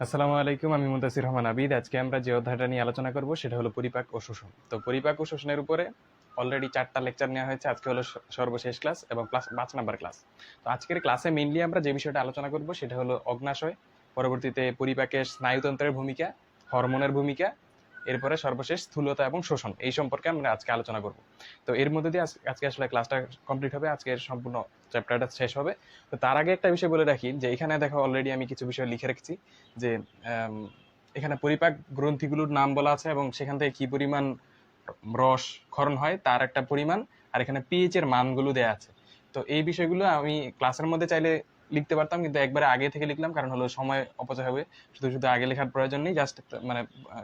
আসসালামু আলাইকুম, আমি মুন্তাসির রহমান আবিদ। আজকে আমরা যে অধ্যায়টা নিয়ে আলোচনা করব সেটা হলো পরিপাক ও শোষণ। তো পরিপাক ও শোষণের উপরে অলরেডি চারটা লেকচার নেওয়া হয়েছে। আজকে হলো সর্বশেষ ক্লাস এবং প্লাস পাঁচ নাম্বার ক্লাস তো আজকের ক্লাসে মেইনলি আমরা যে বিষয়টা আলোচনা করব সেটা হলো অগ্নাশয়, পরবর্তীতে পরিপাকের স্নায়ুতন্ত্রের ভূমিকা, হরমোনের ভূমিকা, এরপরে সর্বশেষ স্থূলতা এবং শোষণ। এই সম্পর্কে আমরা আজকে আলোচনা করব। তো এর মধ্যে দিয়ে আজ- আজকে আসলে ক্লাসটা কমপ্লিট হবে। আজকের সম্পূর্ণ চ্যাপ্টারটা শেষ হবে। তো তার আগে একটা বিষয় বলে রাখি যে এখানে দেখো অলরেডি আমি কিছু বিষয় লিখে রেখেছি যে এখানে পরিপাক গ্রন্থিগুলোর নাম বলা আছে এবং সেখান থেকে কি পরিমাণ রস ক্ষরণ হয় তার একটা পরিমাণ আর এখানে পিএইচ এর মানগুলো দেয়া আছে। তো এই বিষয়গুলো আমি ক্লাসের মধ্যে চাইলে লিখতে পারতাম কিন্তু একবারে আগে থেকে লিখলাম কারণ হলো সময় অপচয় হবে। শুধু শুধু আগে লেখার প্রয়োজন নেই জাস্ট মানে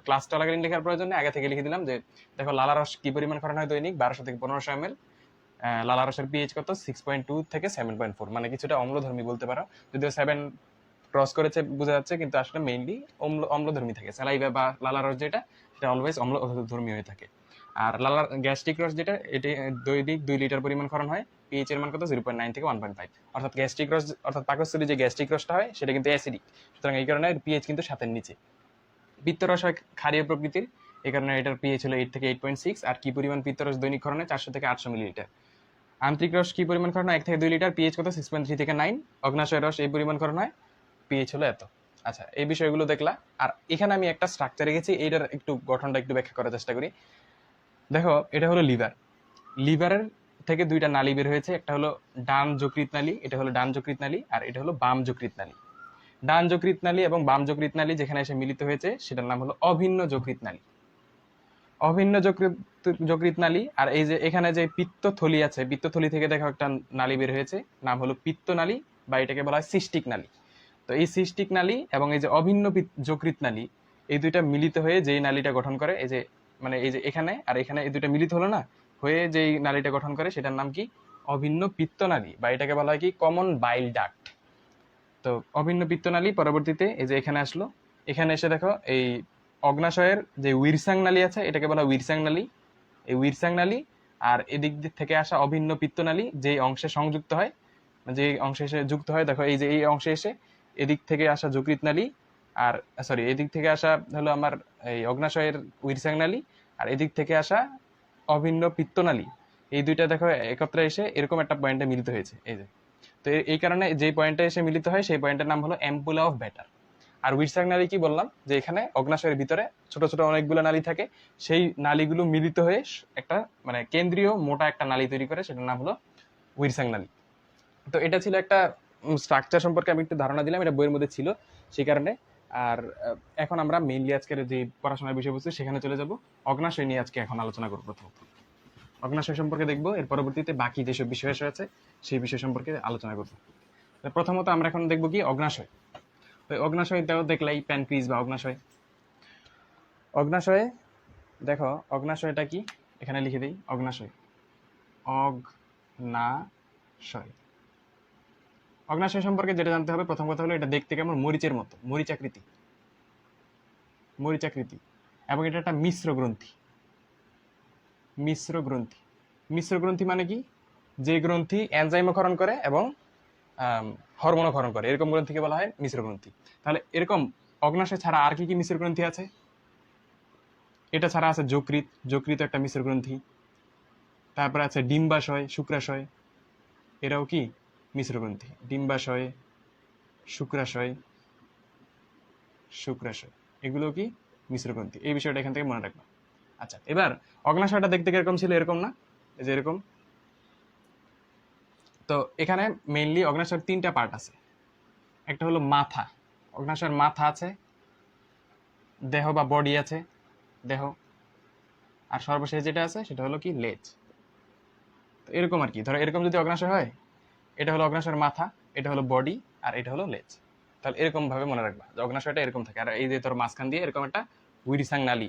ক্লাস চলাকালীন লেখার প্রয়োজন নেই। আগে থেকে লিখে দিলাম যে, দেখো লালা রস কি পরিমাণ ক্ষরণ হয় দৈনিক? বারোশো থেকে পনেরোশো এম লালা রসের পিএইচ কত? সিক্স পয়েন্ট টু থেকে সেভেন পয়েন্ট ফোর মানে কিছুটা অম্লধর্মী বলতে পারো। যদিও সেভেন ক্রস করেছে, বোঝা যাচ্ছে, কিন্তু আসলে মেইনলি অম্ল, অম্লধর্মী থাকে। স্যালাইভা বা লালা রস যেটা, সেটা অলওয়েজ অম্লধর্মী হয়ে থাকে। আর লালার গ্যাস্ট্রিক রস যেটা, এটি দৈনিক দুই লিটার পরিমাণ ক্ষরণ হয়। পিএইচ এর মান কত? জিরো পয়েন্ট নাইন থেকে ওয়ান পয়েন্ট ফাইভ অর্থাৎ গ্যাস্ট্রিক রস, অর্থাৎ পাকস্থলী যে গ্যাস্ট্রিক রসটা হয়, সেটা কিন্তু অ্যাসিডিক সুতরাং এই কারণে পিএইচ কিন্তু সাতের নিচে। পিত্তরস হয় ক্ষারীয় প্রকৃতির। এই কারণে এটার পিএইচ হলো এইট থেকে এইট পয়েন্ট সিক্স আর কি পরিমাণ পিত্তরস দৈনিক ক্ষরণে? চারশো থেকে আটশো মিলিলিটার আন্তরিক রস কি পরিমাণ ক্ষরণ হয় এক থেকে দুই লিটার পিএইচ কত? সিক্স পয়েন্ট থ্রি থেকে নাইন অগ্নাশয় রস এই পরিমাণ ক্ষরণ হয় পিএইচ হলো এত। আচ্ছা এই বিষয়গুলো দেখলা। আর এখানে আমি একটা স্ট্রাকচার রেখেছি, এইটার একটু গঠনটা একটু ব্যাখ্যা করার চেষ্টা করি। দেখো, এটা হলো লিভার লিভারের থেকে দুইটা নালী বের হয়েছে। একটা হলো ডান যকৃত নালী, এটা হলো ডান যকৃত নালী, আর এটা হলো বাম যকৃত নালী। ডান যকৃত নালী এবং বাম যকৃত নালী যেখানে এসে মিলিত হয়েছে, সেটার নাম হলো অভিন্ন যকৃত নালী। অভিন্ন যকৃত যকৃত নালী আর এই যে এখানে যে পিত্তথলি আছে, পিত্তথলি থেকে দেখো একটা নালী বের হয়েছে, নাম হলো পিত্ত নালী বা এটাকে বলা হয় সিস্টিক নালী। তো এই সিস্টিক নালী এবং এই যে অভিন্ন যকৃত নালী এই দুইটা মিলিত হয়ে যেই নালীটা গঠন করে, এই যে মানে এই যে এখানে আর এখানে এই দুইটা মিলিত হলো না, হয়ে যেই নালীটা গঠন করে সেটার নাম কি? অভিন্ন পিত্ত নালী বা এটাকে বলা হয় কি? Common bile duct. তো অভিন্ন পিত্তনালী পরবর্তীতে এই যে এখানে আসলো, এখানে এসে দেখো এই অগ্নাশয়ের যে উইরসাং নালী আছে, এটাকে বলা উইরসাং নালী। এই উইরসাং নালী আর এদিক থেকে আসা অভিন্ন পিত্তনালী যে অংশে সংযুক্ত হয় যে অংশে এসে যুক্ত হয়, দেখো এই যে এই অংশে এসে এদিক থেকে আসা যকৃত নালী আর সরি এদিক থেকে আসা হলো আমার এই অগ্নাশয়ের উইরসাং নালী আর এদিক থেকে আসা অভিন্ন পিত্তনালী এই দুইটা দেখো একত্রে এসে এরকম একটা পয়েন্টে মিলিত হয়েছে, এই যে। তো এই কারণে যে পয়েন্টে এসে মিলিত হয়, সেই পয়েন্টের নাম হলো অ্যাম্পুলা অফ ব্যাটার। আর উইরসাং নালী কি বললাম? যে এখানে অগ্নাশয়ের ভিতরে ছোট ছোট অনেকগুলো নালী থাকে। সেই নালীগুলো মিলিত হয়ে একটা মানে কেন্দ্রীয় মোটা একটা নালী তৈরি করে, সেটার নাম হলো উইরসাং নালী। তো এটা ছিল একটা স্ট্রাকচার সম্পর্কে আমি একটু ধারণা দিলাম, এটা বইয়ের মধ্যে ছিল সেই কারণে। আর এখন আমরা মেইনলি আজকের যে পড়াশোনার বিষয়বস্তু সেখানে চলে যাব। অগ্নাশয় নিয়ে আজকে এখন আলোচনা করব প্রথমত। অগ্নাশয় সম্পর্কে দেখব, এর পরবর্তীতে বাকি যেসব বিষয় আছে, সেই বিষয় সম্পর্কে আলোচনা করব। প্রথমত আমরা এখন দেখব কি? অগ্নাশয়। ওই অগ্নাশয়টাও দেখলাই প্যানক্রিজ বা অগ্নাশয়। অগ্নাশয়ে, দেখো, অগ্নাশয়টা কি? এখানে লিখে দিই, অগ্নাশয়। অগ্নাশয়। অগ্নাশয় সম্পর্কে যেটা জানতে হবে, প্রথম কথা হলো এটা দেখতে কেমন? মরিচের মতো মরিচাকৃতি মরিচাকৃতি এবং এটা একটা মিশ্র গ্রন্থি। মিশ্র গ্রন্থি। মিশ্র গ্রন্থি মানে কি? যে গ্রন্থি এনজাইমক্ষরণ করে এবং হরমোনক্ষরণ করে। এরকম গ্রন্থিকে বলা হয়? মিশ্র গ্রন্থি। তাহলে এরকম অগ্নাশয় ছাড়া আর কি কি মিশ্র গ্রন্থি আছে? এটা ছাড়া আছে যকৃত যকৃত একটা মিশ্র গ্রন্থি। তারপরে আছে ডিম্বাশয়, শুক্রাশয়। এরাও কি? মিশ্র গ্রন্থি। ডিম্বাশয়, শুক্রাশয় শুক্রাশয়। এগুলো কি? মিশ্র গ্রন্থি। এই বিষয়টা এখান থেকে মনে রাখবা। আচ্ছা এবার অগ্নাশয়টা দেখতে কীরকম ছিল? এরকম না? যে এরকম। তো এখানে মেইনলি অগ্নাশয়ের তিনটা পার্ট আছে। একটা হলো মাথা। অগ্নাশয়ের মাথা আছে, দেহ বা বডি আছে, দেহ। আর সর্বশেষ যেটা আছে, সেটা হলো কি? লেজ। তো এরকম আর কি। ধরো এরকম যদি অগ্নাশয় হয়, এটা হলো অগ্নাশয়ের মাথা, এটা হলো বডি আর এটা হলো লেজ। তাহলে এরকম ভাবে মনে রাখবা যে অগ্নাশয়টা এরকম থাকে। আর এই যে তোর মাঝখান দিয়ে এরকম একটা উইরিসাং নালী,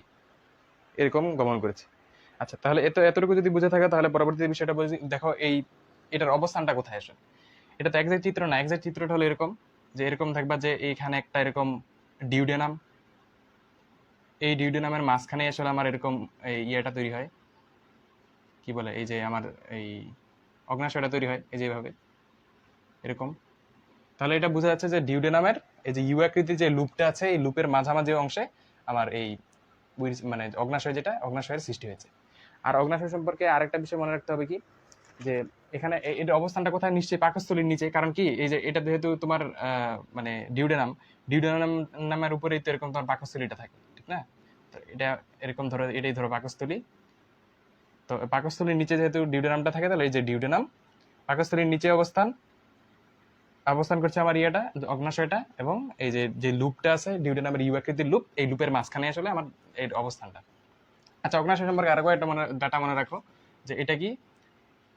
এরকম গমন করেছে। আচ্ছা তাহলে এত, এতটুকু যদি বুঝে থাকে, তাহলে পরবর্তী বিষয়টা বুঝি দেখো, এই এটার অবস্থানটা কোথায় আসে এটা তো একজ্যাক্ট চিত্র না একজ্যাক্ট চিত্রটা হলো এরকম যে এরকম থাকবা যে এইখানে একটা এরকম ডিউডেনাম। এই ডিউডেনামের মাঝখানে আসলে আমার এরকম এই ইয়েটা তৈরি হয়। কি বলে? এই যে আমার এই অগ্নাশয়টা তৈরি হয়, এই যেভাবে এরকম। তাহলে এটা বোঝা যাচ্ছে যে ডিউডেনামের এই যে ইউ আকৃতির যে লুপটা আছে, এই লুপের মাঝামাঝি অংশে আমার এই মানে অগ্নাশয় যেটা, অগ্নাশয়ের সৃষ্টি হয়েছে। আর অগ্নাশয় সম্পর্কে আরেকটা বিষয় মনে রাখতে হবে কি? যে এখানে এ- এটার অবস্থানটা কোথায়? নিশ্চয়ই পাকস্থলীর নিচে। কারণ কি? এই যে এটা যেহেতু তোমার মানে ডিউডেনাম ডিউডেনাম নামের উপরেই তো এরকম তোমার পাকস্থলীটা থাকে, ঠিক না? তো এটা এরকম ধরো, এটাই ধরো পাকস্থলী। তো পাকস্থলীর নিচে যেহেতু ডিউডেনামটা থাকে, তাহলে এই যে ডিউডেনাম, পাকস্থলীর নিচে অবস্থান অবস্থান করছে আমার ইয়েটা, অগ্নাশয়টা, এবং এই যে যে লুপটা আছে, ডিউডেনামের ইউ আকৃতির লুপ, এই লুপের মাঝখানে আসলে আমার এই অবস্থানটা। আচ্ছা অগ্নাশয় সম্পর্কে আরও একটা মনে, ডাটা মনে রাখো, যে এটা কি?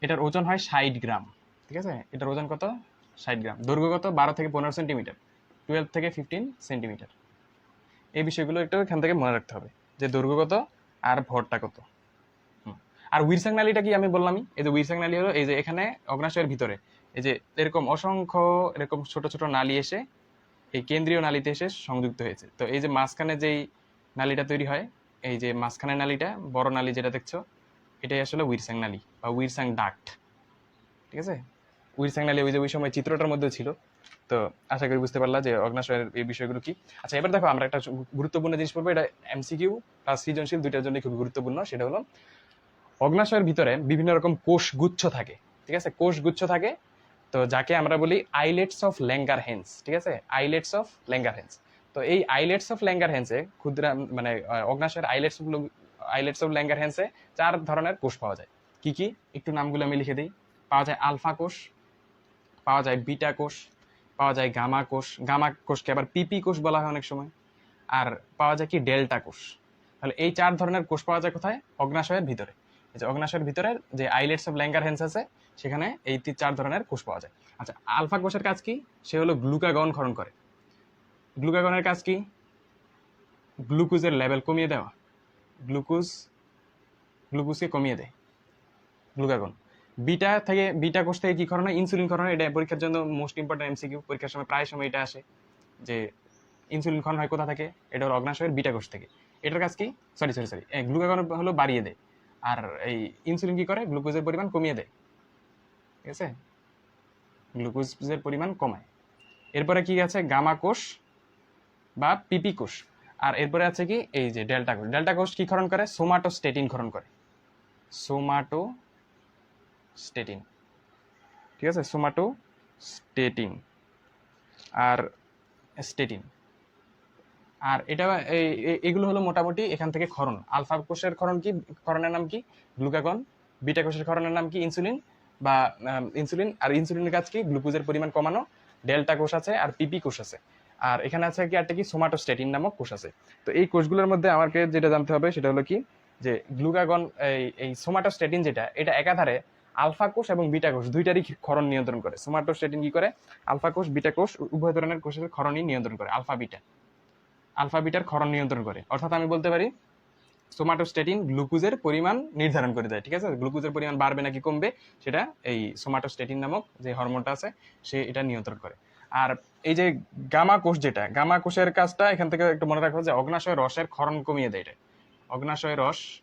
এটার ওজন হয় ষাট গ্রাম, ঠিক আছে? এটার ওজন কত? ষাট গ্রাম। দৈর্ঘ্য কত? বারো থেকে পনেরো সেন্টিমিটার। টুয়েলভ থেকে ফিফটিন সেন্টিমিটার। এই বিষয়গুলো একটু এখান থেকে মনে রাখতে হবে যে দৈর্ঘ্য কত আর ভরটা কত। আর উইরসাং নালীটা কি আমি বললামই? এই যে উইরসাং নালী হলো, এই যে এখানে অগ্নাশয়ের ভিতরে, এই যে এরকম অসংখ্য এরকম ছোট ছোট নালী এসে এই কেন্দ্রীয় নালীতে এসে সংযুক্ত হয়েছে। তো এই যে মাঝখানে যেই নালীটা তৈরি হয়, এই যে মাঝখানের নালীটা, বড় নালী যেটা দেখছ এটাই আসলে উইরসাং নালী বা উইরসাং ডাক্ট ঠিক আছে? উইরসাং নালী ওই যে ওই সময় চিত্রটার মধ্যে ছিল। তো আশা করি বুঝতে পারলা যে অগ্নাশয়ের এই বিষয়গুলো কি। আচ্ছা এবার দেখো, আমরা একটা গুরুত্বপূর্ণ জিনিস পড়ব। এটা এমসিকিউ প্লাস সৃজনশীল দুইটার জন্য খুব গুরুত্বপূর্ণ। সেটা হলো অগ্নাশয়ের ভিতরে বিভিন্ন রকম কোষ গুচ্ছ থাকে। ঠিক আছে? কোষ গুচ্ছ থাকে। তো যাকে আমরা বলি আইলেটস অফ ল্যাঙ্গার হেন্স। ঠিক আছে? Islets of Langerhans. তো এই আইলেটস অফ ল্যাঙ্গার হেন্সে ক্ষুদ্র মানে অগ্নাশয়ের আইলেটস আইলেটস অফ ল্যাঙ্গার হেন্সে চার ধরনের কোষ পাওয়া যায়। কি কি? একটু নামগুলো আমি লিখে দিই। পাওয়া যায় আলফা কোষ, পাওয়া যায় বিটা কোষ, পাওয়া যায় গামা কোষ। গামা কোষকে আবার পিপি কোষ বলা হয় অনেক সময়। আর পাওয়া যায় কি ডেল্টা কোষ। তাহলে এই চার ধরনের কোষ পাওয়া যায় কোথায়? অগ্নাশয়ের ভিতরে। যে অগ্নাশয়ের ভিতরে যে আইলেটস অফ ল্যাঙ্গার হেন্স আছে, সেখানে এই চার ধরনের কোষ পাওয়া যায়। আচ্ছা আলফা কোষের কাজ কি? সে হলো গ্লুকাগন ক্ষরণ করে। গ্লুকাগনের কাজ কি? গ্লুকোজের লেভেল কমিয়ে দেওয়া। গ্লুকোজ, গ্লুকোজকে কমিয়ে দেয়। গ্লুকাগন। বিটা থেকে, বিটা কোষ থেকে কি হয়? ইনসুলিন হয়। এটা পরীক্ষার জন্য মোস্ট ইম্পর্টেন্ট এমসিকিউ পরীক্ষার সময় প্রায় সময় এটা আসে যে ইনসুলিন ক্ষরণ হয় কোথা থেকে? এটা হলো অগ্নাশয়ের বিটা কোষ থেকে। এটার কাজ কি? সরি সরি সরি গ্লুকাগন হলো বাড়িয়ে দেয়। আর এই ইনসুলিন কি করে? গ্লুকোজের পরিমাণ কমিয়ে দেয়। ঠিক আছে? গ্লুকোজের পরিমাণ কমায়। এরপরে কি আছে? গামা কোষ বা পিপি কোষ। আর এরপরে আছে কি? এই যে ডেল্টা কোষ। ডেল্টা কোষ কি ক্ষরণ করে? সোমাটো সোমাটোস্টেটিন ক্ষরণ করে। সোমাটো স্টেটিন ঠিক আছে? সোমাটো স্টেটিন আর স্টেটিন। আর এটা এগুলো হলো মোটামুটি এখান থেকে ক্ষরণ আলফা কোষের ক্ষরণ কি? ক্ষরণের নাম কি? গ্লুকাগন। বিটা কোষের ক্ষরণের নাম কি? ইনসুলিন। বা ইনসুলিন। আর ইনসুলিনের কাজ কি? গ্লুকোজের পরিমাণ কমানো। ডেল্টা কোষ আছে আর পিপি কোষ আছে। আর এখানে আছে কি একটা কি সোমাটোস্টেটিন নামক কোষ আছে। তো এই কোষগুলোর মধ্যে আমাকে যেটা জানতে হবে, সেটা হলো কি, যে গ্লুকাগন এই এই সোমাটোস্টেটিন যেটা, এটা একাধারে আলফা কোষ এবং বিটা কোষ দুইটারই ক্ষরণ নিয়ন্ত্রণ করে। সোমাটোস্টেটিন কি করে? আলফা কোষ বিটা কোষ উভয় ধরনের কোষের ক্ষরণই নিয়ন্ত্রণ করে আলফা বিটা আলফা বিটার ক্ষরণ নিয়ন্ত্রণ করে। অর্থাৎ আমি বলতে পারি সোমাটোস্টেটিন গ্লুকোজের পরিমাণ নির্ধারণ করে দেয়, ঠিক আছে? গ্লুকোজের পরিমাণ বাড়বে নাকি কমবে, সেটা এই সোমাটোস্টেটিন নামক যে হরমোনটা আছে, সে এটা নিয়ন্ত্রণ করে। আর এই যে গামা কোষ যেটা, গামা কোষের কাজটা এখান থেকে একটু মনে রাখব যে অগ্নাশয় রসের ক্ষরণ কমিয়ে দেয় এটা। অগ্নাশয় রস,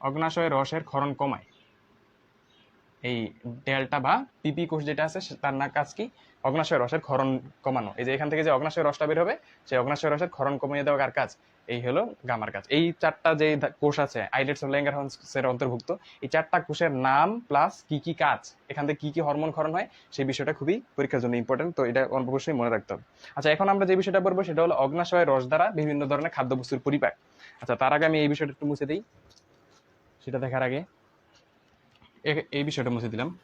অগ্নাশয় রসের ক্ষরণ কমায়। এই ডেল্টা বা পিপি কোষ যেটা আছে তার না কাজ কি? অগ্নাশয় রসের ক্ষরণ কমানো। এই যে এখান থেকে যে অগ্নাশয় রসটা বের হবে, সেই অগ্নাশয় রসের ক্ষরণ কমিয়ে দেওয়া কার কাজ? এই হলো গামার কাজ। এই চারটা যে কোষ আছে, আইলেটস অফ ল্যাঙ্গার এর অন্তর্ভুক্ত, এই চারটা কোষের নাম প্লাস কি কি কাজ, এখান থেকে কি কি হরমোন ক্ষরণ হয়, সেই বিষয়টা খুবই পরীক্ষার জন্য ইম্পর্টেন্ট তো এটা অবশ্যই মনে রাখতে হবে। আচ্ছা এখন আমরা যে বিষয়টা বলব, সেটা হলো অগ্নাশয় রস দ্বারা বিভিন্ন ধরনের খাদ্যবস্তুর পরিপাক। আচ্ছা তার আগে আমি এই বিষয়টা একটু মুছে দিই। সেটা দেখার আগে এই বিষয়টা মুছে দিলাম।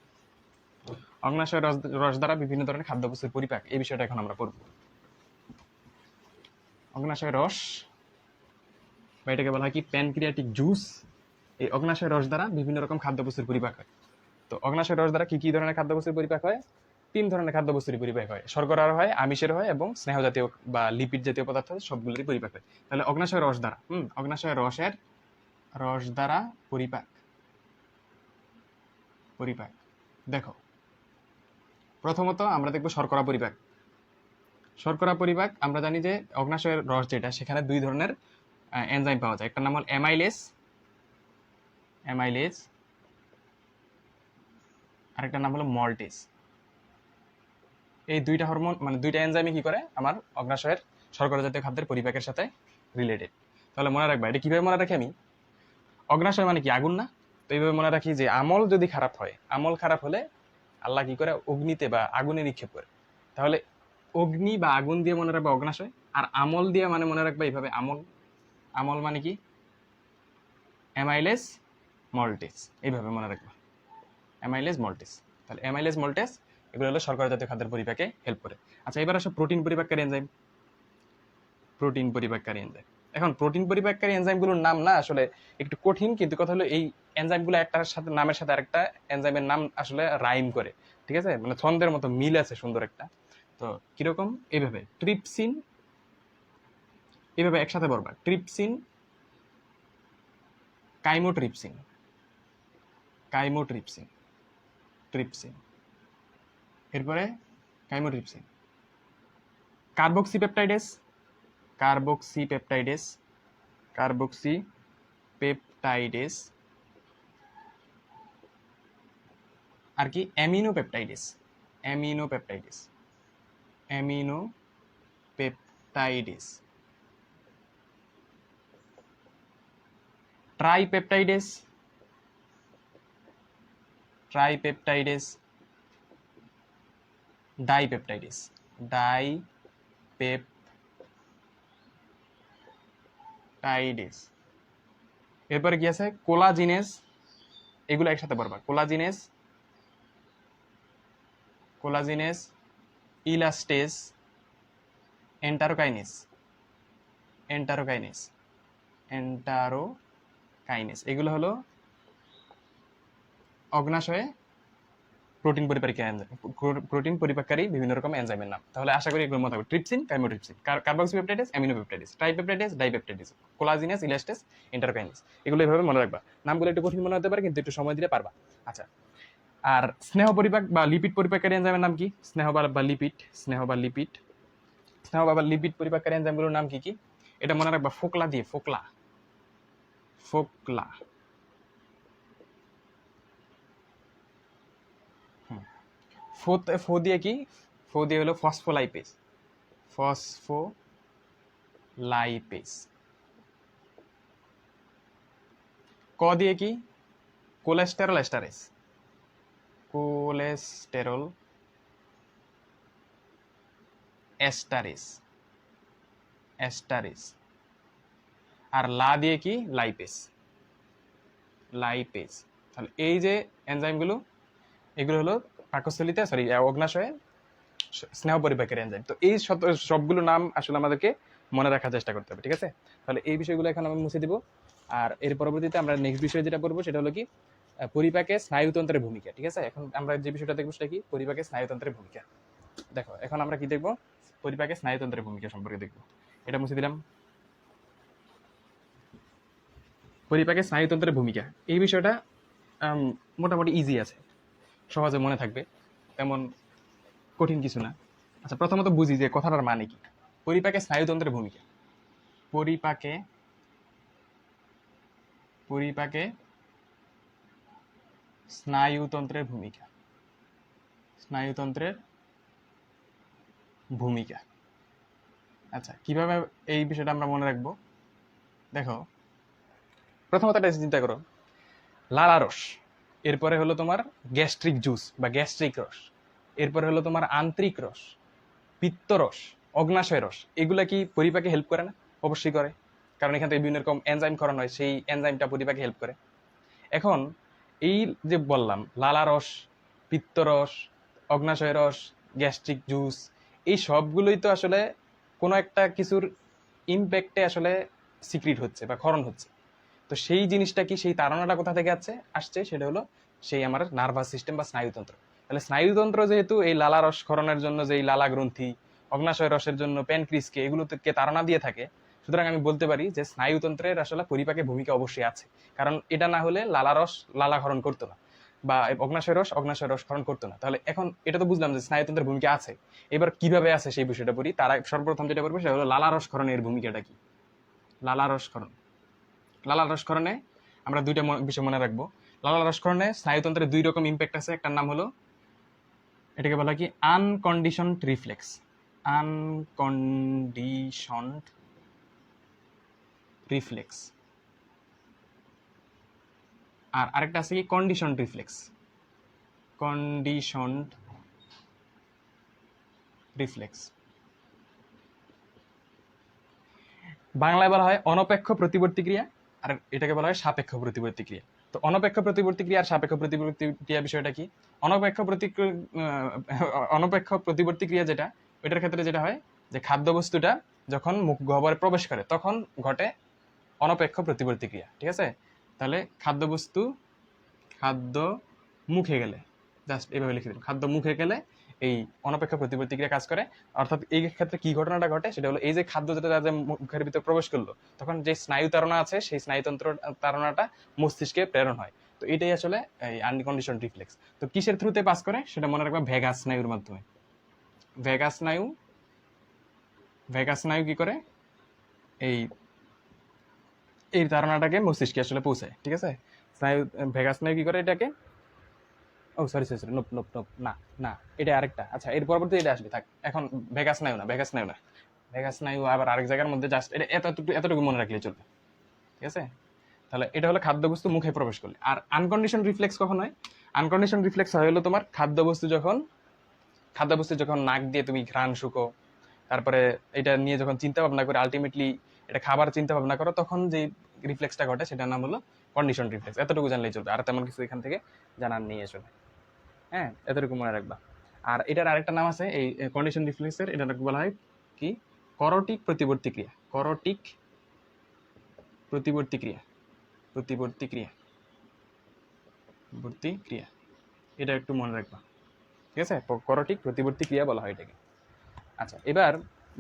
অগ্নাশয় রস রস দ্বারা বিভিন্ন ধরনের খাদ্যবস্তুর পরিপাক, এই বিষয়টা এখন আমরা পড়ব। অগ্নাশয় রস, বা এটাকে বলা হয় কি, প্যানক্রিয়াটিক জুস, এই অগ্নাশয় রস দ্বারা বিভিন্ন রকম খাদ্যবস্তুর পরিপাক হয়। তো অগ্নাশয় রস দ্বারা কি কি ধরনের খাদ্যবস্তুর পরিপাক হয়? তিন ধরনের খাদ্যবস্তুর পরিপাক হয়। শর্করার হয়, আমিষের হয় এবং স্নেহ জাতীয় বা লিপিড জাতীয় পদার্থ সবগুলোরই পরিপাক হয়। তাহলে অগ্নাশয় রস দ্বারা, হুম, অগ্নাশয় রসের, রস দ্বারা পরিপাক পরিপাক। দেখো, প্রথমত আমরা দেখব শর্করা পরিপাক। শর্করা পরিপাক, আমরা জানি যে অগ্নাশয়ের রস যেটা, সেখানে দুই ধরনের এনজাইম পাওয়া যায়। একটা নাম হল অ্যামাইলেস অ্যামাইলেস আরেকটা নাম হলো মল্টেস এই দুইটা হরমোন মানে দুইটা এনজাইমে কি করে? আমার অগ্নাশয়ের শর্করা জাতীয় খাদ্যের পরিপাকের সাথে রিলেটেড তাহলে মনে রাখবা, এটা কীভাবে মনে রাখি আমি? অগ্নাশয় মানে কি? আগুন না? তো এইভাবে মনে রাখি যে আমল যদি খারাপ হয়, আমল খারাপ হলে আল্লাহ কি করে? অগ্নিতে বা আগুনে নিক্ষেপ করে। তাহলে অগ্নি বা আগুন দিয়ে মনে রাখবা অগ্নাশয় আর আমল দিয়ে মানে মনে রাখবে এইভাবে আমল। আমল মানে কি? অ্যামাইলেস মল্টেস, এইভাবে মনে রাখবা। Amylase maltase. তাহলে অ্যামাইলেস মল্টেস, এগুলো হলো শর্করা জাতীয় খাদ্যের পরিপাকে হেল্প করে। আচ্ছা এবার আসো প্রোটিন পরিপাককারী এনজাইম প্রোটিন পরিপাককারী এনজাইম এখন প্রোটিন পরিপাককারী এনজাইমগুলোর নাম না আসলে একটু কঠিন, কিন্তু কথা হলো এই এনজাইমগুলো একটার সাথে, নামের সাথে আরেকটা এনজাইমের নাম আসলে রাইম করে, ঠিক আছে? মানে ছন্দের মতো মিল আছে সুন্দর একটা। তো কীরকম? এইভাবে ট্রিপসিন এইভাবে একসাথে বলবা। Trypsin, chymotrypsin chymotrypsin, trypsin. এরপরে chymotrypsin. Carboxy peptidase carboxy peptidase carboxypeptidase আর কি aminopeptidase aminopeptidase aminopeptidase tripeptidase tripeptidase dipeptidase dipeptidase এরপরে কি আছে? কোলাজিনেস, এগুলো একসাথে পড়বা। Collagenase collagenase, elastase, enterokinase enterokinase enterokinase. এগুলো হলো অগ্নাশয়ে প্রোটিন পরিপাকী প্রোটিন পরিপাককারী বিভিন্ন রকম এনজাইমের নাম। তাহলে আশা করি এগুলোর মতো ট্রিপসিন কাইমোট্রিপসিন কার্বক্সিপেপটাইটিস অ্যামিনোপেপটাইটিস ট্রাইপেপটাইটিস ডাইপেপটাইটিস কোলাজিনাস ইলাস্টেস ইন্টারকাইনিস এগুলো এভাবে মনে রাখবা। নামগুলো একটু কঠিন মনে হতে পারে, কিন্তু একটু সময় দিলে পারবা। আচ্ছা আর স্নেহ পরিপাক বা লিপিড পরিপাককারী এনজাইমের নাম কি? স্নেহ বা বা লিপিড স্নেহ বা লিপিড স্নেহ বা লিপিড পরিপাককারী এনজাইমগুলোর নাম কি কি? এটা মনে রাখবা, ফোকলা দিয়ে, ফোকলা। ফোকলা। ফো ফো দিয়ে কি? ফো দিয়ে হলো ফসফোলাইপেজ ফসফোলাইপেজ ক দিয়ে কি? কোলেস্টেরল এস্টারেস। কোলেস্টেরল এস্টারেস। এস্টারেস। আর লা দিয়ে কি? লাইপেস। লাইপেস। তাহলে এই যে এনজাইমগুলো এগুলো হলো পাকস্থলিতে সরি অগ্নাশয়ে স্নেহ পরিপাকের এনজাইম তো এই সবগুলো নাম আসলে আমাদেরকে মনে রাখার চেষ্টা করতে হবে, ঠিক আছে? তাহলে এই বিষয়গুলো এখন আমি মুছে দিব। আর এর পরবর্তীতে আমরা নেক্সট বিষয় যেটা পড়ব সেটা হলো কি পরিপাকে স্নায়ুতন্ত্রের ভূমিকা, ঠিক আছে? এখন আমরা যে বিষয়টা দেখব সেটা কি? পরিপাকে স্নায়ুতন্ত্রের ভূমিকা। দেখো, এখন আমরা কি দেখব? পরিপাকে স্নায়ুতন্ত্রের ভূমিকা সম্পর্কে দেখব। এটা মুছে দিলাম। পরিপাকে স্নায়ুতন্ত্রের ভূমিকা। এই বিষয়টা মোটামুটি ইজি আছে। সহজে মনে থাকবে, তেমন কঠিন কিছু না। আচ্ছা প্রথমত বুঝি যে কথাটার মানে কি। পরিপাকে স্নায়ুতন্ত্রের ভূমিকা। পরিপাকে পরিপাকে স্নায়ুতন্ত্রের ভূমিকা। স্নায়ুতন্ত্রের ভূমিকা। আচ্ছা কীভাবে এই বিষয়টা আমরা মনে রাখব? দেখো, প্রথমত একটা চিন্তা করো। লালা রস এরপরে হলো তোমার গ্যাস্ট্রিক জুস বা গ্যাস্ট্রিক রস। এরপরে হলো তোমার আন্ত্রিক রস পিত্তরস অগ্নাশয় রস। এগুলা কি পরিপাকে হেল্প করে না? অবশ্যই করে। কারণ এখান থেকে বিভিন্ন রকম এনজাইম করানো হয়, সেই এনজাইমটা পরিপাকে হেল্প করে। এখন এই যে বললাম, লালা রস পিত্তরস অগ্নাশয় রস, গ্যাস্ট্রিক জুস, এই সবগুলোই তো আসলে কোনো একটা কিছুর ইম্প্যাক্টে আসলে সিক্রিট হচ্ছে বা ক্ষরণ হচ্ছে। তো সেই জিনিসটা কি, সেই তাড়নাটা কোথা থেকে আসছে আসছে সেটা হলো সেই আমার নার্ভাস সিস্টেম বা স্নায়ুতন্ত্র। তাহলে স্নায়ুতন্ত্র যেহেতু এই লালা রস জন্য যে লালা গ্রন্থি, অগ্নাশয় রসের জন্য প্যানক্রিসকে এগুলোকে তাড়না দিয়ে থাকে, সুতরাং আমি বলতে পারি যে স্নায়ুতন্ত্রের আসলে পরিপাকে ভূমিকা অবশ্যই আছে। কারণ এটা না হলে লালা রস লালা ক্ষরণ করতো না, বা অগ্নাশয় রস অগ্নাশয় রস ক্ষরণ করতো না। তাহলে এখন এটা তো বুঝলাম যে স্নায়ুতন্ত্রের ভূমিকা আছে। এবার কীভাবে আছে সেই বিষয়টা পড়ি? তারা সর্বপ্রথম যেটা বলব সেটা হলো লালা রস ক্ষরণের ভূমিকাটা কি? লালা রস ক্ষরণ লালা রসকরণে আমরা দুইটা বিষয় মনে রাখব। লালা রসকরণে স্নায়ুতন্ত্রের দুই রকম ইম্প্যাক্ট আছে। একটার নাম হলো এটাকে বলা কি? আনকন্ডিশনড রিফ্লেক্স আনকন্ডিশনড রিফ্লেক্স আর আরেকটা আছে কি? কন্ডিশনড রিফ্লেক্স কন্ডিশনড রিফ্লেক্স বাংলায় বলা হয় অনপেক্ষ প্রতিবর্তী ক্রিয়া। আর এটাকে বলা হয় সাপেক্ষ প্রতিবর্তী ক্রিয়া তো অনপেক্ষ প্রতিবর্তী ক্রিয়া আর সাপেক্ষ প্রতিবর্তী ক্রিয়া বিষয়টা কি? অনপেক্ষ প্রতি অনপেক্ষ প্রতিবর্তী ক্রিয়া যেটা ওইটার ক্ষেত্রে যেটা হয় যে খাদ্যবস্তুটা যখন মুখ গহ্বরে প্রবেশ করে, তখন ঘটে অনপেক্ষ প্রতিবর্তী ক্রিয়া ঠিক আছে? তাহলে খাদ্যবস্তু খাদ্য মুখে গেলে, জাস্ট এভাবে লিখে দিন খাদ্য মুখে গেলে এই অনপেক্ষা প্রতিবর্তী কাজ করে। অর্থাৎ এই ক্ষেত্রে কি ঘটনাটা ঘটে সেটা হলো, এই যে খাদ্য যেটা যে মুখের ভিতরে প্রবেশ করল, তখন যে স্নায়ু তাড়না আছে, সেই স্নায়ুতন্ত্র তাড়নাটা মস্তিষ্কে প্রেরণ হয়। তো এটাই আসলে এই আনকন্ডিশন রিফ্লেক্স তো কিসের থ্রুতে পাস করে সেটা মনে রাখবে ভেগা স্নায়ুর মাধ্যমে। ভেগা স্নায়ু ভেগা স্নায়ু কি করে? এই এই ধারণাটাকে মস্তিষ্কে আসলে পৌঁছায়, ঠিক আছে? স্নায়ু ভেগা স্নায়ু কি করে এটাকে? ও sorry sorry sorry nope nope nope না না, এটা আরেকটা। আচ্ছা এর পরবর্তী এটা আসবে, থাক, এখন ভেগাস স্নায়ু না ভেগাস স্নায়ু না। ভেগাস স্নায়ু আবার আরেক জায়গার মধ্যে জাস্ট এটা এতটুকু এতটুকু মনে রাখলে চলবে। ঠিক আছে? তাহলে এটা হলো খাদ্যবস্তু মুখে প্রবেশ করলে। আর আনকন্ডিশন রিফ্লেক্স কখন হয়? আনকন্ডিশন রিফ্লেক্স হয় হলো তোমার খাদ্যবস্তু যখন খাদ্যবস্তু যখন নাক দিয়ে তুমি ঘ্রাণ শুকো, তারপরে এটা নিয়ে যখন চিন্তা ভাবনা করে আলটিমেটলি এটা খাবার চিন্তা ভাবনা করো, তখন যে রিফ্লেক্সটা ঘটে সেটার নাম হলো কন্ডিশন রিফ্লেক্স এতটুকু জানলেই চলবে, আর তেমন কিছু এখান থেকে জানার নিয়ে আসলে। হ্যাঁ এতটুকু মনে রাখবা। আর এটার আরেকটা নাম আছে, এই কন্ডিশন রিফ্লেক্সের এটা বলা হয় কি? করটিক প্রতিবর্তী ক্রিয়া। করটিক প্রতিবর্তী ক্রিয়া। প্রতিবর্তী ক্রিয়া। বর্তী ক্রিয়া। এটা একটু মনে রাখবা। ঠিক আছে? করটিক প্রতিবর্তী ক্রিয়া বলা হয় এটাকে। আচ্ছা এবার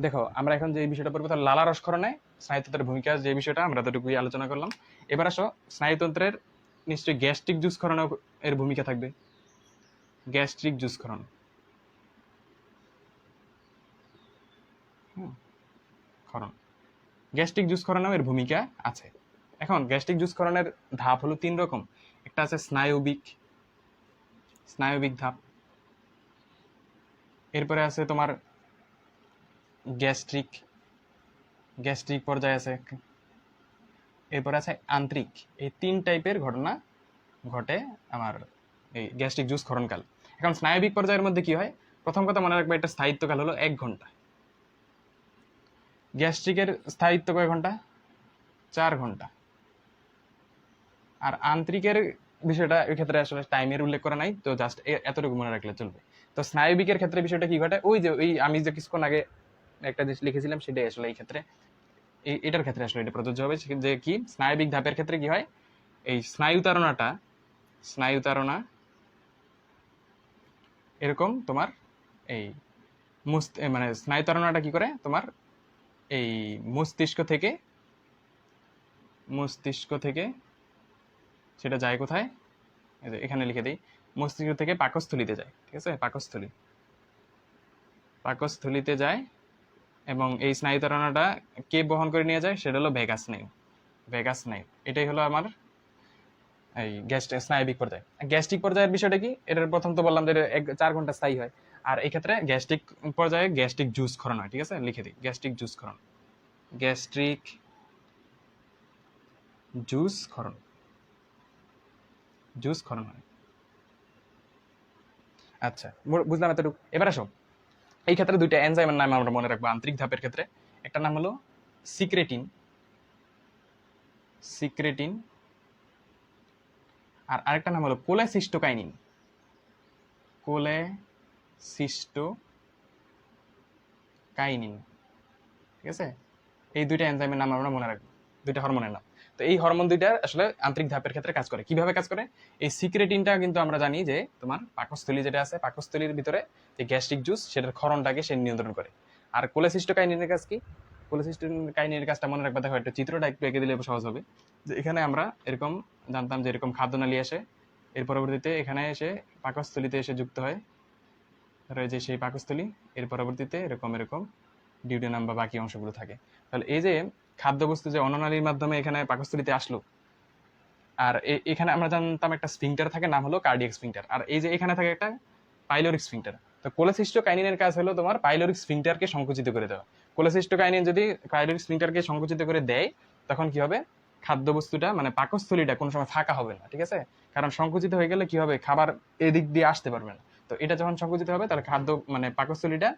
দেখো, আমরা এখন যে বিষয়টা পড়ব তাহলে লালা রসক্ষরণে স্নায়ুতন্ত্রের ভূমিকা যে বিষয়টা, আমরা ততটুকুই আলোচনা করলাম। এবার আসো, স্নায়ুতন্ত্রের নিশ্চয়ই গ্যাস্ট্রিক জুস এর ভূমিকা থাকবে। গ্যাস্ট্রিক জুস খরণ খরণ গ্যাস্ট্রিক জুস খরণেও এর ভূমিকা আছে। এখন গ্যাস্ট্রিক জুস খরণের ধাপ হলো তিন রকম। একটা আছে স্নায়বিক স্নায়বিক ধাপ। এরপরে আছে তোমার গ্যাস্ট্রিক গ্যাস্ট্রিক পর্যায়ে আছে। এরপরে আছে আন্তরিক। এই তিন টাইপের ঘটনা ঘটে আমার এই গ্যাস্ট্রিক জুস ক্ষরণকাল এখন স্নায়বিক পর্যায়ের মধ্যে কি হয়? প্রথম কথা মনে রাখবে এটা স্থায়িত্বকাল হলো এক ঘণ্টা। গ্যাস্ট্রিকের স্থায়িত্ব কয় ঘণ্টা? চার ঘণ্টা। আর আন্তরিকের বিষয়টা এই ক্ষেত্রে আসলে টাইমের উল্লেখ করা নাই, তো জাস্ট এতটুকু মনে রাখলে চলবে। তো স্নায়বিকের ক্ষেত্রে বিষয়টা কি ঘটে? ওই যে ওই আমি যে কিছুক্ষণ আগে একটা জিনিস লিখেছিলাম, সেটাই আসলে এই ক্ষেত্রে, এই এটার ক্ষেত্রে আসলে এটা প্রযোজ্য হবে। যে কি? স্নায়বিক ধাপের ক্ষেত্রে কি হয়? এই স্নায়ু তারণাটা স্নায়ু তারণা এরকম তোমার এই মুস্ত মানে স্নায়ু তারণাটা কি করে? তোমার এই মস্তিষ্ক থেকে মস্তিষ্ক থেকে, সেটা যায় কোথায়? এখানে লিখে দিই। মস্তিষ্ক থেকে পাকস্থলিতে যায়, ঠিক আছে? পাকস্থলী। পাকস্থলিতে যায় এবং এই স্নায়ু তাড়নাটা কে বহন করে নিয়ে যায়? সেটা হলো ভেগাস স্নায়ু। ভেগাস স্নায়ু। এটাই হলো আমার এই গ্যাস স্নায়বিক পর্যায়ে। গ্যাস্ট্রিক পর্যায়ের বিষয়টা কি? এটার প্রথম তো বললাম যে এক, চার ঘণ্টা স্থায়ী হয়। আর এই ক্ষেত্রে গ্যাস্ট্রিক পর্যায়ে গ্যাস্ট্রিক জুস খরণ হয়, ঠিক আছে? লিখে দিই। গ্যাস্ট্রিক জুস খরণ। গ্যাস্ট্রিক জুস খরণ। জুস খরণ হয়। আচ্ছা বুঝলাম এতটুকু। এবার আসো। এই ক্ষেত্রে দুইটা এনজাইমের নাম আমরা মনে রাখব আন্তরিক ধাপের ক্ষেত্রে। একটা নাম হলো সিক্রেটিন। সিক্রেটিন আর আরেকটা নাম হলো কোলে সিস্টোকাইনিন কোলে কোলেসিস্টো কাইনিন ঠিক আছে? এই দুইটা এনজাইমের নাম আমরা মনে রাখব। দুইটা হরমোনের নাম। তো এই হরমোন দুইটা আসলে আন্তরিক ধাপের ক্ষেত্রে কাজ করে। কীভাবে কাজ করে? এই সিক্রেটিনটা কিন্তু আমরা জানি যে তোমার পাকস্থলী যেটা আছে, পাকস্থলীর ভিতরে যে গ্যাস্ট্রিক জুস সেটার ক্ষরণটাকে সে নিয়ন্ত্রণ করে। আর কোলেসিস্টোকাইনিনের কাজ কি? কোলেসিস্টোকাইনিনের কাজটা মনে রাখবা। দেখো, একটা চিত্রটা একটু এঁকে দিলে সহজ হবে। যে এখানে আমরা এরকম জানতাম যে এরকম খাদ্যনালী আসে। এর পরবর্তীতে এখানে এসে পাকস্থলীতে এসে যুক্ত হয়। যে সেই পাকস্থলী। এর পরবর্তীতে এরকম এরকম ডিউডেনাম বা বাকি অংশগুলো থাকে। তাহলে এই যে খাদ্যবস্তু যে অননালীর মাধ্যমে এখানে পাকস্থলীতে আসলো, আর এখানে আমরা জানতাম একটা স্ফিংটার থাকে, নাম হলো কার্ডিয়াক স্ফিংটার। আর এই যে এখানে থাকে একটা পাইলোরিক স্ফিংটার। তো কোলেসিস্টোকাইনিনের কাজ হলো তোমার পাইলোরিক স্ফিংটারকে সংকুচিত করে দেওয়া। কোলেসিস্টোকাইনিন যদি পাইলোরিক স্ফিংটারকে সংকুচিত করে দেয়, তখন কি হবে? খাদ্যবস্তুটা মানে পাকস্থলীটা কোনো সময় ফাঁকা হবে না, ঠিক আছে? কারণ সংকুচিত হয়ে গেলে কি হবে? খাবার এদিক দিয়ে আসতে পারবে না। তো এটা যখন সংকুচিত হবে, তাহলে খাদ্য মানে পাকস্থলীটা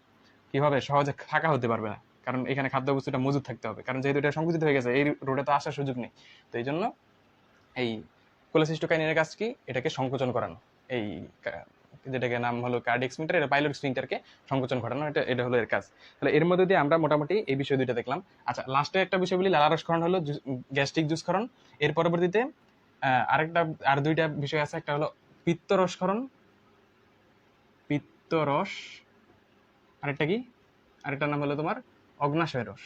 কীভাবে সহজে ফাঁকা হতে পারবে না। কারণ এখানে খাদ্যবস্তুটা মজুদ থাকতে হবে। কারণ যেহেতু এটা সংকুচিত হয়ে গেছে, এই রোডে তো আসার সুযোগ নেই। তো এই জন্য এই কোলেসিস্টোকাইনিনের কাজ কি? এটাকে সংকোচন করানো। এই কা- যেটাকে নাম হলো কার্ডিক স্পিন্টার এটা পাইলট স্পিন্টারকে সংকোচন ঘটানো, এটা এটা হলো এর কাজ। তাহলে এর মধ্যে দিয়ে আমরা মোটামুটি এই বিষয় দুইটা দেখলাম। আচ্ছা লাস্টে একটা বিষয় বলি লালারসক্ষরণ হলো গ্যাস্ট্রিক জুসক্ষরণ এর পরবর্তীতে আরেকটা, আর দুইটা বিষয় আছে, একটা হলো পিত্তরসক্ষরণ পিত্তরস, আরেকটা কি? আরেকটার নাম হলো তোমার অগ্নাশয় রস।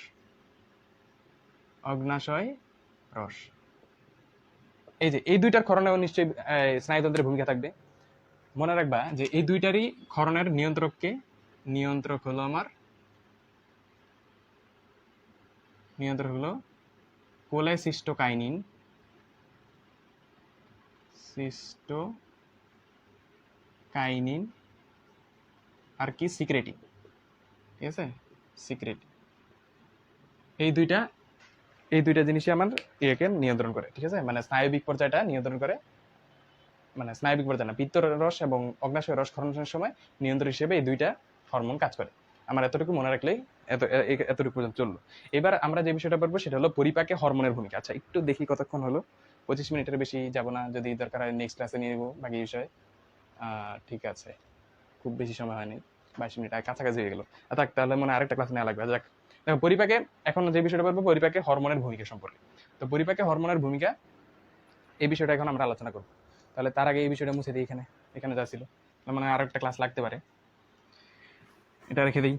অগ্নাশয় রস। এই যে, এই দুইটার ক্ষরণেও নিশ্চয়ই স্নায়ুতন্ত্রের ভূমিকা থাকবে। মনে রাখবা যে এই দুইটারই ক্ষরণের নিয়ন্ত্রককে নিয়ন্ত্রক হলো আমার, নিয়ন্ত্রক হলো কোলেসিস্টোকাইনিন সিস্টোকাইনিন, আর কি সিক্রেটিন ঠিক আছে? সিক্রেট এই দুইটা এই দুইটা জিনিসই আমার ইয়েকে নিয়ন্ত্রণ করে, ঠিক আছে? মানে স্নায়বিক পর্যায়টা নিয়ন্ত্রণ করে। মানে স্নায়বিক পর্যায় না পিত্ত রস এবং অগ্নাশয় রস ক্ষরণের সময় নিয়ন্ত্রণ হিসেবে এই দুইটা হরমোন কাজ করে। আমার এতটুকু মনে রাখলেই এত এতটুকু পর্যন্ত চলল। এবার আমরা যে বিষয়টা পারব সেটা হলো পরিপাকে হরমোনের ভূমিকা। আচ্ছা একটু দেখি কতক্ষণ হলো। পঁচিশ মিনিটের বেশি যাব না, যদি দরকার হয় নেক্সট ক্লাসে নিয়ে নেব, বাকি বিষয়। ঠিক আছে। খুব বেশি সময় হয়নি, বাইশ মিনিট কাছাকাছি হয়ে গেলো। থাক, তাহলে মনে আরেকটা ক্লাস নেওয়া লাগবে। যাক, দেখো, পরিপাকে, এখন যে বিষয়টা বলব, পরিপাকে হরমোনের ভূমিকা সম্পর্কে। তো পরিপাকে হরমোনের ভূমিকা, এই বিষয়টা এখন আমরা আলোচনা করব। তাহলে তার আগে এই বিষয়টা মুছে দিই এখানে এখানে যা ছিল। মানে আরও একটা ক্লাস লাগতে পারে। এটা রেখে দিই।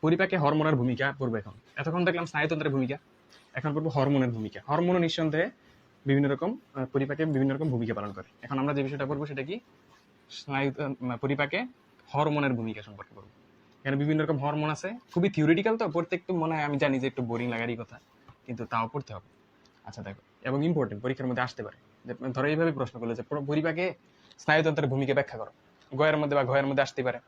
পরিপাকে হরমোনের ভূমিকা পড়ব এখন। এতক্ষণ দেখলাম স্নায়ুতন্ত্রের ভূমিকা। এখন পড়ব হরমোনের ভূমিকা। হরমোন নিঃসন্দেহে বিভিন্ন রকম পরিপাকে বিভিন্ন রকম ভূমিকা পালন করে। এখন আমরা যে বিষয়টা পড়ব সেটা কি? স্নায়ু পরিপাকে হরমোনের ভূমিকা সম্পর্কে পড়ব। এখানে বিভিন্ন রকম হরমোন আছে। খুবই থিওরিটিক্যাল তো পড়তে মনে হয় আমি জানি যে একটু বোরিং লাগারই কথা। কিন্তু তাও পড়তে হবে। আচ্ছা দেখো। এবং ইম্পর্টেন্ট পরীক্ষার মধ্যে আসতে পারে। ধরো এইভাবে প্রশ্ন করলে যে পরিপাকে স্নায়ুতন্ত্রের ভূমিকা ব্যাখ্যা করো। গয়ের মধ্যে বা ঘয়ের মধ্যে আসতে পারে।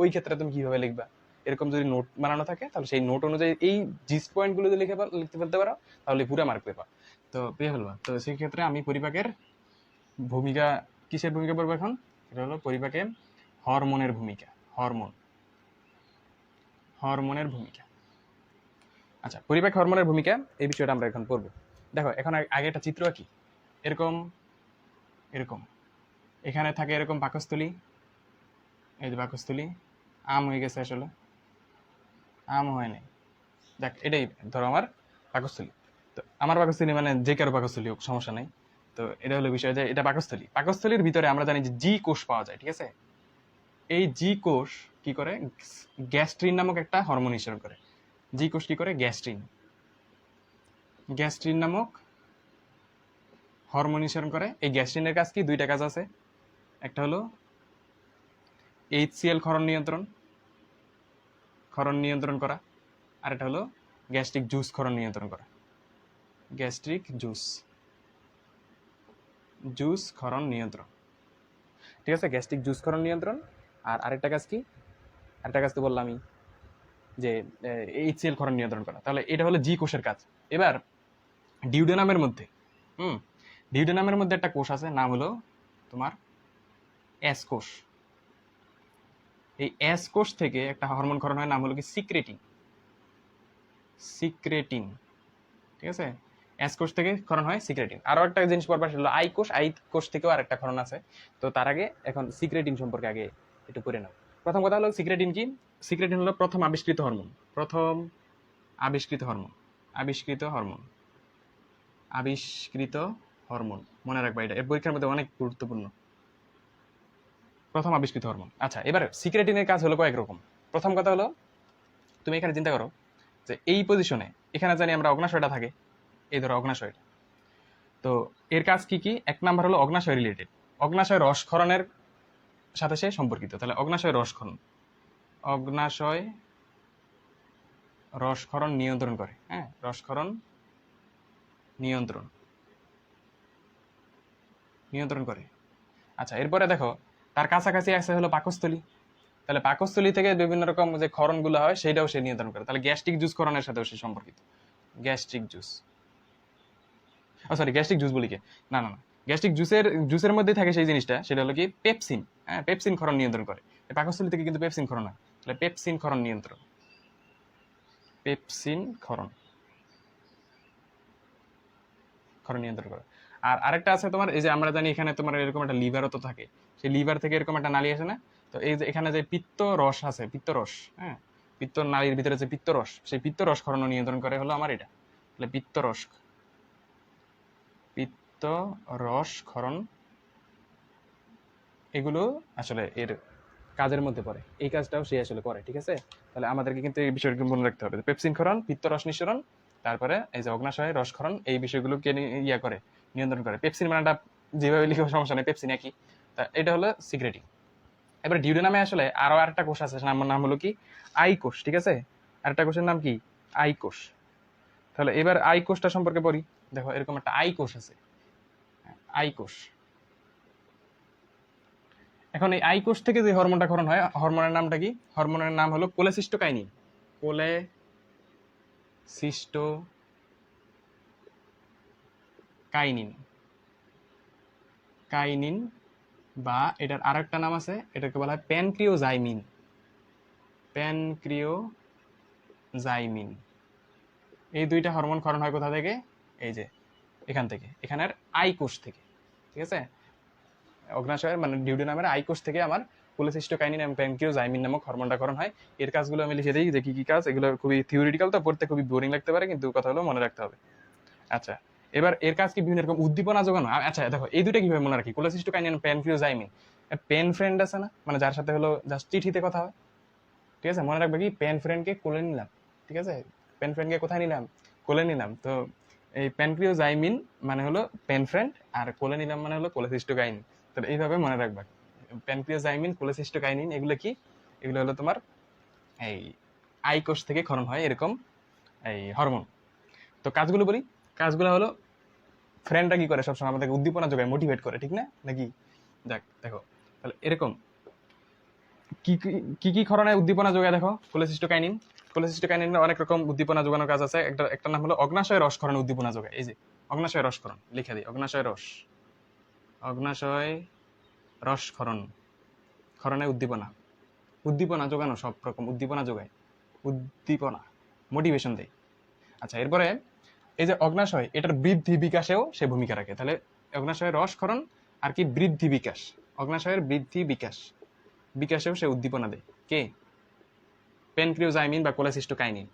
ওই ক্ষেত্রে তুমি কীভাবে লিখবা? এরকম যদি নোট বানানো থাকে, তাহলে সেই নোট অনুযায়ী এই জিস পয়েন্টগুলো যদি লিখে লিখতে ফেলতে পারো, তাহলে পুরো মার্ক পেপা তো পেয়ে ফেলবা। তো সেই ক্ষেত্রে আমি পরিপাকের ভূমিকা, কিসের ভূমিকা পড়ব এখন? এটা হলো পরিপাকে হরমোনের ভূমিকা, হরমোন। হরমোনের ভূমিকা। আচ্ছা পরিপাক হরমোনের ভূমিকা, এই বিষয়টা আমরা এখন পড়ব। দেখো, এখন আগে একটা চিত্র আঁকি। এরকম এরকম। এখানে থাকে এরকম পাকস্থলী এই যে পাকস্থলী আম হয়ে গেছে আসলে। আম হয় নাই। দেখ এটাই ধরো আমার পাকস্থলী তো আমার পাকস্থলী মানে যে কারও পাকস্থলী হোক, সমস্যা নাই। তো এটা হলো বিষয় যে এটা পাকস্থলী পাকস্থলীর ভিতরে আমরা জানি যে জি কোষ পাওয়া যায়, ঠিক আছে? এই জি কোষ কি করে? গ্যাস্ট্রিন নামক একটা হরমোন নিঃসরণ করে। জি কোষ কি করে? গ্যাস্ট্রিন। গ্যাস্ট্রিন নামক হরমোন নিঃসরণ করে। এই গ্যাস্ট্রিনের কাজ কি? দুইটা কাজ আছে। একটা হলো এইচসিএল ক্ষরণ নিয়ন্ত্রণ ক্ষরণ নিয়ন্ত্রণ করা। আর এটা হলো গ্যাস্ট্রিক জুস ক্ষরণ নিয়ন্ত্রণ করা। Gastric juice. জুস ক্ষরণ নিয়ন্ত্রণ। ঠিক আছে? গ্যাস্ট্রিক জুস ক্ষরণ নিয়ন্ত্রণ। আর আরেকটা কাজ কি? আরেকটা কাজ তো বললামই যে এইচসিএল ক্ষরণ নিয়ন্ত্রণ করা। তাহলে এটা হলো জি কোষের কাজ। এবার ডিউডেনামের মধ্যে, হুম ডিউডেনামের মধ্যে একটা কোষ আছে, নাম হলো তোমার এস কোষ। এই অ্যাস কোষ থেকে একটা হরমোন ক্ষরণ হয়, নাম হলো কি? সিক্রেটিন। সিক্রেটিন। ঠিক আছে? অ্যাস কোষ থেকে ক্ষরণ হয় সিক্রেটিন। আরও একটা জিনিস পড়বার সেটা আই কোষ। আই কোষ থেকেও আর একটা ক্ষরণ আছে। তো তার আগে এখন সিক্রেটিন সম্পর্কে আগে একটু করে নাও। প্রথম কথা হলো সিক্রেটিন কি? সিক্রেটিন হলো প্রথম আবিষ্কৃত হরমোন। প্রথম আবিষ্কৃত হরমোন। আবিষ্কৃত হরমোন। আবিষ্কৃত হরমোন, মনে রাখবা এটা। এর পরীক্ষার মধ্যে অনেক গুরুত্বপূর্ণ। প্রথম আবিষ্কৃত হরমোন। আচ্ছা এবার সিক্রেটিনের কাজ হলো কয়েক রকম। প্রথম কথা হলো, তুমি এখানে চিন্তা করো যে এই পজিশনে এখানে জানি আমরা অগ্নাশয়টা থাকে, এই ধরো অগ্নাশয়টা তো এর কাজ কি কি? এক নাম্বার হলো অগ্নাশয় রিলেটেড অগ্নাশয় রসক্ষরণের সাথে সে সম্পর্কিত। তাহলে অগ্নাশয় রসক্ষরণ অগ্নাশয় রসক্ষরণ নিয়ন্ত্রণ করে। হ্যাঁ রসক্ষরণ নিয়ন্ত্রণ। নিয়ন্ত্রণ করে। আচ্ছা এরপরে দেখো, তার কাছাকাছি আছে হলো পাকস্থলী। তাহলে পাকস্থলী থেকে বিভিন্ন রকম যে ক্ষরণগুলো হয় সেটাও সে নিয়ন্ত্রণ করে। তাহলে গ্যাস্ট্রিক জুস ক্ষরণের সাথেও সে সম্পর্কিত। Gastric juice. Oh sorry gastric juice বলি কে? না না না। গ্যাস্ট্রিক জুসের জুসের মধ্যে থাকে সেই জিনিসটা, সেটা হলো কি? পেপসিন। হ্যাঁ পেপসিন ক্ষরণ নিয়ন্ত্রণ করে। পাকস্থলী থেকে কিন্তু পেপসিন ক্ষরণ হয়। তাহলে পেপসিন ক্ষরণ নিয়ন্ত্রণ। পেপসিন ক্ষরণ। ক্ষরণ নিয়ন্ত্রণ করে। আর আরেকটা আছে তোমার, এই যে আমরা জানি এখানে তোমার এরকম একটা লিভারও তো থাকে। সেই লিভার থেকে এরকম একটা নালী আসে না? তো এই যে এখানে যে পিত্ত রস আছে পিত্ত রস হ্যাঁ? পিত্ত নালীর ভিতরে যে পিত্ত রস সেই পিত্ত রস ক্ষরণ নিয়ন্ত্রণ করে হলো আমার এটা। তাহলে পিত্ত রস পিত্ত রস ক্ষরণ এগুলো আসলে এর কাজের মধ্যে পড়ে। এই কাজটাও সে আসলে করে, ঠিক আছে? তাহলে আমাদেরকে কিন্তু এই বিষয়গুলো মনে রাখতে হবে। পেপসিন ক্ষরণ পিত্ত রস নিঃসরণ, তারপরে এই যে অগ্নাশয় রসক্ষরণ এই বিষয়গুলোকে নি- ইয়া করে। নিয়ন্ত্রণ করে। পেপসিন মানেটা যেভাবে লিখে সমস্যা নেই পেপসিন একই তা এটা হলো সিক্রেটিং এবার ডিউডেনামে আসলে আরও আরেকটা কোষ আছে নাম নাম হলো কি? আই কোষ ঠিক আছে? আরেকটা কোষের নাম কি? আই কোষ তাহলে এবার আই কোষটা সম্পর্কে পড়ি। দেখো, এরকম একটা আই কোষ আছে। আই কোষ এখন এই আই কোষ থেকে যে হরমোনটা ক্ষরণ হয় হরমোনের নামটা কি? হরমোনের নাম হলো কোলেসিস্টোকাইনিন কোলে সিস্টো কাইনিন। কাইনিন বা এটার আর একটা নাম আছে, এটাকে বলা হয় প্যানক্রিওজাইমিন। প্যানক্রিওজাইমিন। এই দুইটা হরমোন ক্ষরণ হয় কোথা থেকে? এই যে, এখান থেকে, এখানের আই কোষ থেকে, ঠিক আছে? অগ্নাশয়ের মানে ডিউডেনামের আই কোষ থেকে আমার কোলেসিস্টোকাইনিন এবং প্যানক্রিওজাইমিন নামক হরমোনটা ক্ষরণ হয়। এর কাজগুলো আমি লিখে দিই যে কী কী কাজ। এগুলো খুবই থিওরিটিক্যাল তো, পড়তে খুবই বোরিং লাগতে পারে, কিন্তু কথা মনে রাখতে হবে। আচ্ছা এবার এর কাজ কি বিভিন্ন রকম উদ্দীপনা যোগানো? আচ্ছা দেখো, এই দুটো কীভাবে মনে রাখি? কোলেসিস্টোকাইনিন প্যানক্রিওজাইমিন পেন ফ্রেন্ড আছে না? মানে যার সাথে হলো জাস্ট চিঠিতে কথা হয়। ঠিক আছে? মনে রাখবে কি? পেন ফ্রেন্ডকে কোলে নিলাম। ঠিক আছে? পেন ফ্রেন্ডকে কোথায় নিলাম? কোলে নিলাম। তো এই প্যানক্রিওজাইমিন মানে হলো পেন ফ্রেন্ড আর কোলে নিলাম মানে হলো কোলেসিস্টোকাইনিন তো এইভাবে মনে রাখবা। প্যানক্রিওজাইমিন কোলেসিস্টোকাইনিন এগুলো কি? এগুলো হলো তোমার এই আই কোষ থেকে ক্ষরণ হয় এরকম এই হরমোন। তো কাজগুলো বলি। কাজগুলো হলো ফ্রেন্ডরা কি করে সবসময় আমাদেরকে উদ্দীপনা যোগায় মোটিভেট করে, ঠিক না? নাকি? দেখ দেখো, তাহলে এরকম। কি, কি- কি ক্ষরণে উদ্দীপনা যোগায় দেখো? কোলেসিস্টোকাইনিন কোলেসিস্টোকাইনিন অনেক রকম উদ্দীপনা যোগানোর কাজ আছে। একটা একটা নাম হলো অগ্নাশয় রসকরণ উদ্দীপনা যোগায়। এই যে, অগ্নাশয় রসকরণ লিখে দিই, অগ্নাশয় রস। অগ্নাশয় রসক্ষরণ ক্ষরণে উদ্দীপনা। উদ্দীপনা যোগানো সব রকম উদ্দীপনা যোগায়। উদ্দীপনা মোটিভেশন দেয়। আচ্ছা এরপরে এই যে অগ্নাশয়, এটার বৃদ্ধি বিকাশেও সে ভূমিকা রাখে। তাহলে অগ্নাশয়ের রসক্ষরণ আর কি বৃদ্ধি বিকাশ? অগ্নাশয়ের বৃদ্ধি বিকাশ। বিকাশেও সে উদ্দীপনা দেয়। কে? পেনক্রিওজাইমিন বা কোলাসিস্টোকাইনিন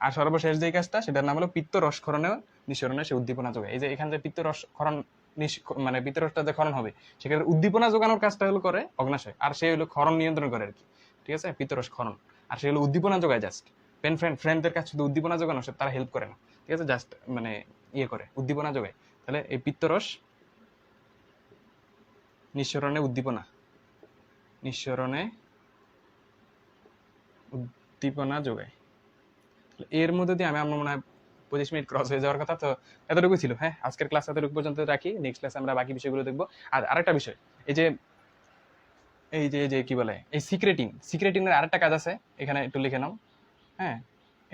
আর সর্বশেষ যে কাজটা, সেটার নাম হলো পিত্ত রসক্ষরণে নিঃসরণে সে উদ্দীপনা যোগায়। এই যে এখানে যে পিত্ত রসক্ষরণ নিঃস- মানে পিত্ত রসটা যে ক্ষরণ হবে সেক্ষেত্রে উদ্দীপনা যোগানোর কাজটা হলো করে অগ্নাশয়। আর সে হলো ক্ষরণ নিয়ন্ত্রণ করে আর কি। ঠিক আছে? পিত্ত রস ক্ষরণ আর সে হলো উদ্দীপনা যোগায় জাস্ট পেন ফ্রেন্ড ফ্রেন্ডদের কাছে শুধু উদ্দীপনা যোগানো, সে তারা হেল্প করে না। ঠিক আছে? জাস্ট মানে ইয়ে করে, উদ্দীপনা যোগায়। তাহলে এই পিত্তরস নিঃসরণে উদ্দীপনা। নিঃসরণে উদ্দীপনা যোগায়। এর মধ্যে দিয়ে আমি আমার মনে হয় পঁচিশ মিনিট ক্রস হয়ে যাওয়ার কথা, তো এতটুকু ছিল। হ্যাঁ আজকের ক্লাস এতটুকু পর্যন্ত রাখি। নেক্সট ক্লাসে আমরা বাকি বিষয়গুলো দেখব। আর আরেকটা বিষয়, এই যে এই যে যে, কি বলে? এই সিক্রেটিং সিক্রেটিং এর আরেকটা কাজ আছে। এখানে একটু লিখে নাও। হ্যাঁ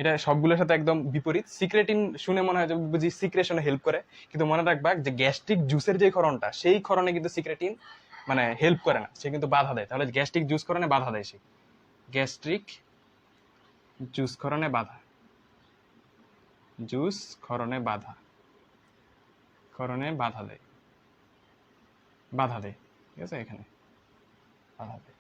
এটা সবগুলোর সাথে একদম বিপরীত। সিক্রেটিন শুনে মনে হয় যে বুঝি সিক্রেশনে হেল্প করে। কিন্তু মনে রাখবা যে গ্যাস্ট্রিক জুসের যে ক্ষরণটা, সেই ক্ষরণে কিন্তু সিক্রেটিন মানে হেল্প করে না। সে কিন্তু বাধা দেয়। তাহলে গ্যাস্ট্রিক জুস ক্ষরণে বাধা দেয় সে। গ্যাস্ট্রিক জুস ক্ষরণে বাধা। জুস ক্ষরণে বাধা। ক্ষরণে বাধা দেয়। বাধা দেয়। ঠিক আছে? এখানে। বাধা দেয়।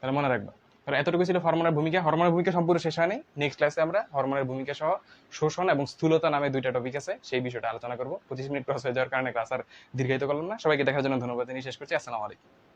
তাহলে মনে রাখবা। তাহলে এতটুকু ছিল হরমোনের ভূমিকা। হরমোনের ভূমিকা সম্পূর্ণ শেষ হয়নি। নেক্সট ক্লাসে আমরা হরমোনের ভূমিকা সহ শোষণ এবং স্থূলতা নামে দুইটা টপিক আছে, সেই বিষয়টা আলোচনা করব। পঁচিশ মিনিট ক্রস হয়ে যাওয়ার কারণে ক্লাস আর দীর্ঘায়িত করলাম না। সবাইকে দেখার জন্য ধন্যবাদ। শেষ করছি। আসসালামু আলাইকুম।